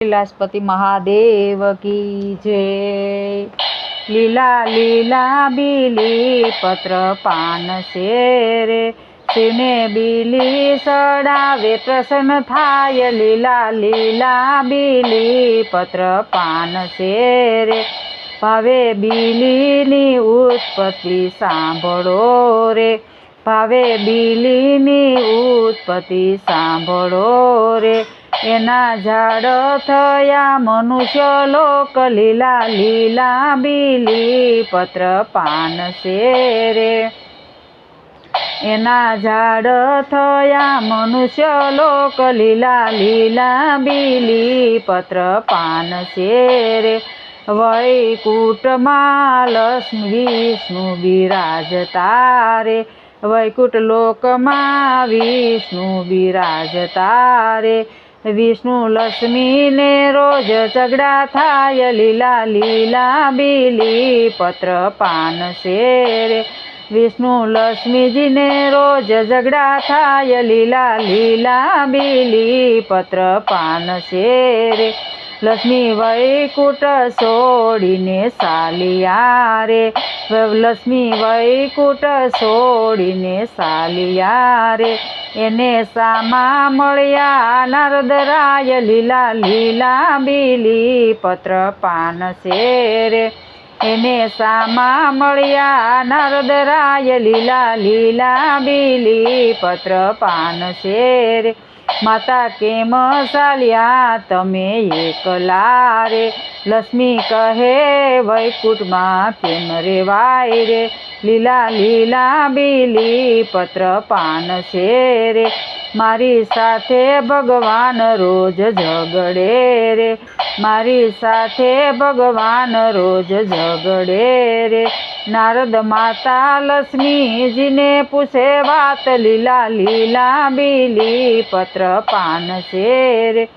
કૈલાસપતિ મહાદેવ કી જય. લીલા લીલા બીલી પત્ર પાન શેરે તેને બીલી સડાવે, પ્રસન્ન થાય. લીલા લીલા બીલી પત્ર પાન શેરે, ભાવે બીલીની ઉત્પત્તિ સાંભળો રે. ભાવે બીલીની ઉત્પત્તિ સાંભળો રે. એના ઝાડ થયા મનુષ્ય લોક લીલા લીલા બીલી પત્ર પાન શેરે. એના ઝાડ થયા મનુષ્ય લોક લીલા લીલા બીલી પત્ર પાન શેરે. વૈકુટમાં લક્ષ્મી વિષ્ણુ બિરાજતા રે વૈકુટ લોકમાં વિષ્ણુ બિરાજતા રે વિષ્ણુ લક્ષ્મીને રોજ ઝઘડા થાય, લીલા લીલા બીલી પત્ર પાન શેરે. વિષ્ણુ લક્ષ્મીજીને રોજ ઝઘડા થાય, લીલા લીલા બીલી પત્ર પાન શેરે. લક્ષ્મી વૈકુટ છોડીને સાલિયા રે લક્ષ્મી વૈકુટ છોડીને સાલિયા રે એને સામા મળ્યા નરદરાય લીલા લીલા બીલી પત્ર પાન શેરે. એને સામા મળ્યા નરદરાય લીલા લીલા બીલી પત્ર પાન શેરે. માતા કેમ ચાલ્યા? તમે એકલા રે લક્ષ્મી કહે વૈકુટમાં કેમ રેવાય રે? લીલા લીલા બીલી પત્ર પાન શેરે મારી સાથે ભગવાન રોજ ઝગડે રે. મારી સાથે ભગવાન રોજ ઝગડે રે. નારદ માતા લક્ષ્મીજીને પૂછે વાત લીલા લીલા બીલી પત્ર પાન શેરે.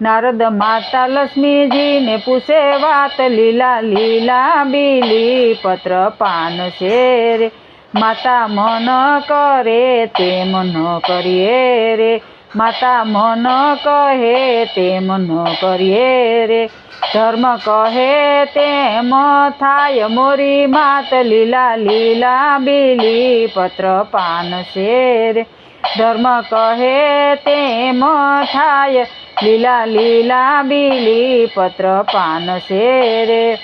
નારદ માતા લક્ષ્મીજીને પૂછે વાત લીલા લીલા બીલી પત્ર પાન શેરે. માતા મન કરે તેમ ન કરીએ રે. માતા મન કહે તેમ ન કરીએ રે. ધર્મ કહે તેમ થાય મોરી માત લીલા લીલા બીલી પત્ર પાન શેર. ધર્મ કહે તેમ થાય લીલા લીલા બીલી પત્ર પાન શેરે.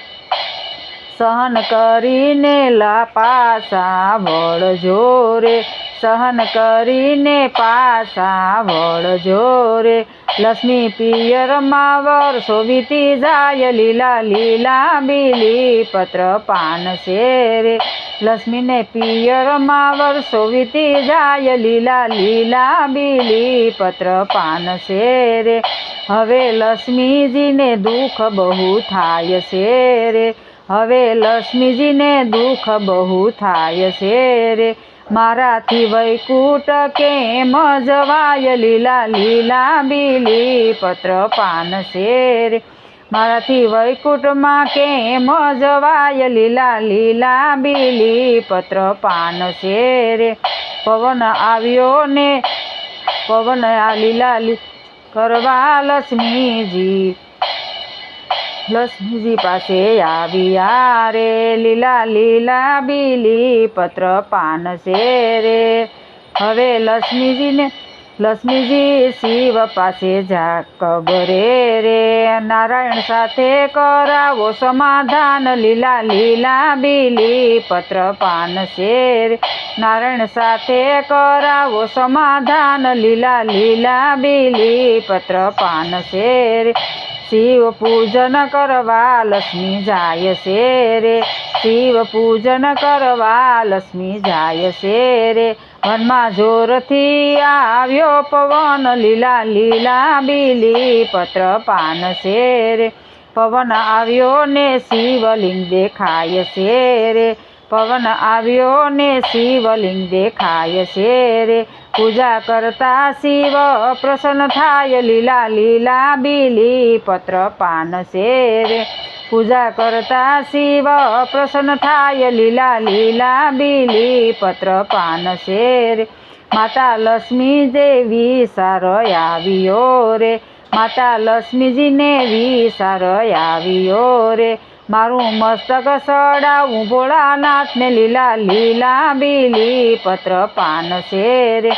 સહન કરીને લાપાસા વળજો રે. સહન કરીને પાસા વળજો રે. લક્ષ્મી પિયરમાં વર્ષો વીતી જાય લીલા લીલા બીલી પત્ર પાન શેરે. લક્ષ્મીને પિયરમાં વર્ષો વીતી જાય લીલા લીલા બીલી પત્ર પાન શેરે. હવે લક્ષ્મીજીને દુઃખ બહુ થાય છે રે હવે લક્ષ્મીજીને દુઃખ બહુ થાય છે રે. મારાથી વૈકુટ કેમ જવાય? લીલા લીલા બીલી પત્ર પાન શેર મારાથી વૈકુટમાં કેમ જવાય? લીલા લીલા બીલી પત્ર પાન શેર પવન આવ્યો ને, પવન આ લીલા કરવા લક્ષ્મીજી લક્ષ્મીજી પાસે આવ્યા રે, લીલા લીલા બીલી પત્ર પાન શેરે હવે લક્ષ્મીજીને, લક્ષ્મીજી શિવ પાસે જા કબરે રે. નારાયણ સાથે કરાવો સમાધાન, લીલા લીલા બીલી પત્ર પાન શેર નારાયણ સાથે કરાવો સમાધાન, લીલા લીલા બીલી પત્ર પાન શેર શિવ પૂજન કરવા લક્ષ્મી જાય છે રે. શિવ પૂજન કરવા લક્ષ્મી જાય છે રે. વનમાં જોરથી આવ્યો પવન, લીલા લીલા બીલી પત્ર પાન છે રે. પવન આવ્યો ને શિવલિંગ દેખાય છે રે. પવન આવ્યો ને શિવલિંગ દેખાય છે રે પૂજા કરતા શિવ પ્રસન્ન થાય લીલા લીલા બીલી પત્ર પાન શેરે પૂજા કરતા શિવ પ્રસન્ન થાય લીલા લીલા બીલી પત્ર પાન શેરે માતા લક્ષ્મી દેવી સારો આવ્યો રે માતા લક્ષ્મીજીને વિસાર આવ્યો રે મારું મસ્તક સડાવું ભોળાનાથને લીલા લીલા બીલી પત્ર પાન છે રે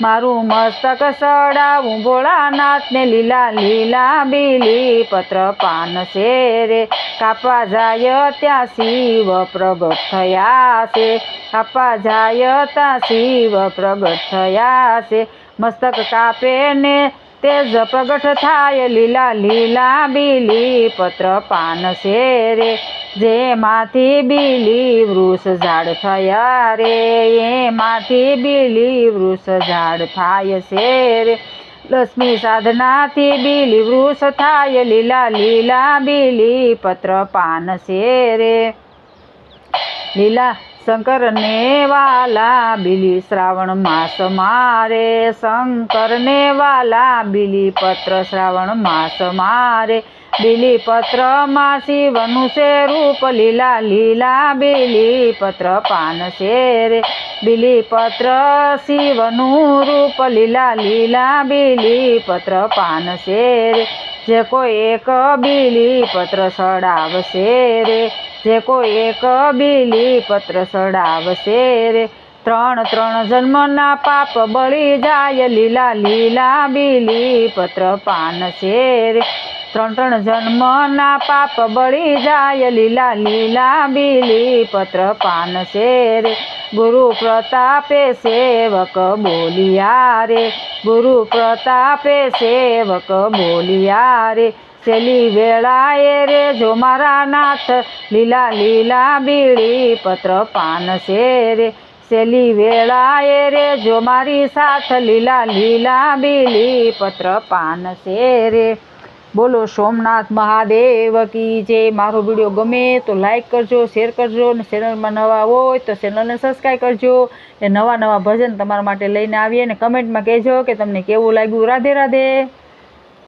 મારું મસ્તક સડાવું ભોળાનાથને લીલા લીલા બીલી પત્ર પાન છે રે કાપવા જાય ત્યાં શિવ પ્રગટ થયા છે. કાપવા જાય ત્યાં શિવ પ્રગટ થયા છે. મસ્તક કાપે ને તેજ પ્રગટ થાય લીલા લીલા બીલી પત્ર પાન છે રે જેમાંથી બીલી વૃક્ષ ઝાડ થયા રે એમાંથી બીલી વૃક્ષ ઝાડ થાય છે રે લક્ષ્મી સાધનાથી બીલી વૃક્ષ થાય લીલા લીલા બીલી પત્ર પાન છે રે લીલા શંકરને વાલા બિલી શ્રાવણ માસ મારે શંકરને વાલા બિલી પત્ર શ્રાવણ માસ મારે. બીલી પત્રમાં શિવનું છે રૂપ, લીલા લીલા બિલી પત્ર પાન શેરે. બીલી પત્ર શિવનું રૂપ, લીલા લીલા બિલી પત્ર પાન શેરે. જે કોઈ એક બિલી પત્ર સડાવશે રે. જે કોઈ એક બીલી પત્ર સડાવશે રે. ત્રણ ત્રણ જન્મના પાપ બળી જાય, લીલા લીલા બીલી પત્ર પાન છે રે. ત્રણ ત્રણ જન્મના પાપ બળી જાય, લીલા લીલા બીલી પત્ર પાન છે રે. ગુરુ પ્રતાપે સેવક બોલિયા રે. ગુરુ પ્રતાપે સેવક બોલિયા રે. છેલ્લી વેળાએ રે જો મારા નાથ, લીલા લીલા બીડી પત્ર પાન છે રે છેલ્લી વેળાએ રે જો મારી સાથ, લીલા લીલા બીલી પત્ર પાન છે રે બોલો સોમનાથ મહાદેવ કી જે મારો વીડિયો ગમે તો લાઈક કરજો, શેર કરજો અને ચેનલમાં નવા હોય તો ચેનલને સબસ્ક્રાઈબ કરજો. એ નવા નવા ભજન તમારા માટે લઈને આવીએ અને કમેન્ટમાં કહેજો કે તમને કેવું લાગ્યું. રાધે રાધે.